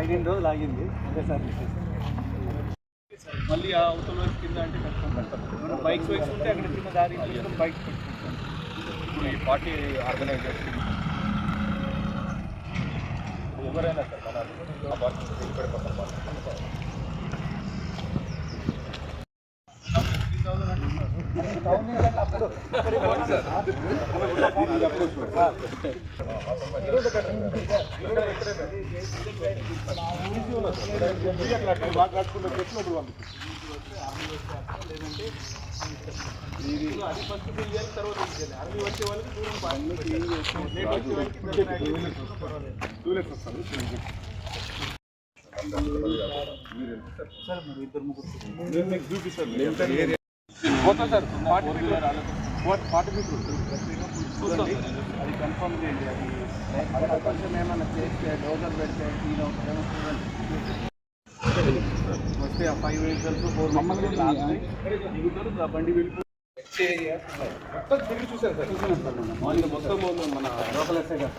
ఐదు రోజులు ఆగింది ఒకేసారి మళ్ళీ ఆ అవతల వైపు కింద అంటే కష్టం బైక్స్ వైక్స్ ఉంటే అక్కడ చిన్న దారి బైక్ పెట్టుకుంటాం. ఇప్పుడు ఈ పార్టీ ఆర్గనైజ్ చేస్తుంది. ఎవరైనా సార్ మన ఆ పార్టీ ఇక్కడ పక్కన పార్టీ అది ఫస్ట్ తెలియాలి తర్వాత తెలియాలి అరవై వచ్చే వాళ్ళకి దూరం పార్టీ లేట్ వచ్చే వాళ్ళకి సార్ మరి ఇద్దరు ముగ్గురు నేను మీకు చూపిస్తాను పోతా sir. Forty meter forty meter చూస్తాం అది కన్ఫర్మ్ చేయండి. అది కొంచెం ఏమైనా చేస్తే డోజర్ పెడితే ఒకటేమో చూడండి. వస్తే ఆ ఫైవ్ వెహికల్స్ ఫోర్ దిగుతారు. ఆ బండి వెళ్ళిపోయి మొత్తం తిరిగి చూసారు సార్. చూసాను సార్ మొన్న. మార్నింగ్ మొత్తం మన లోకల్ ఎస్ఐ గారు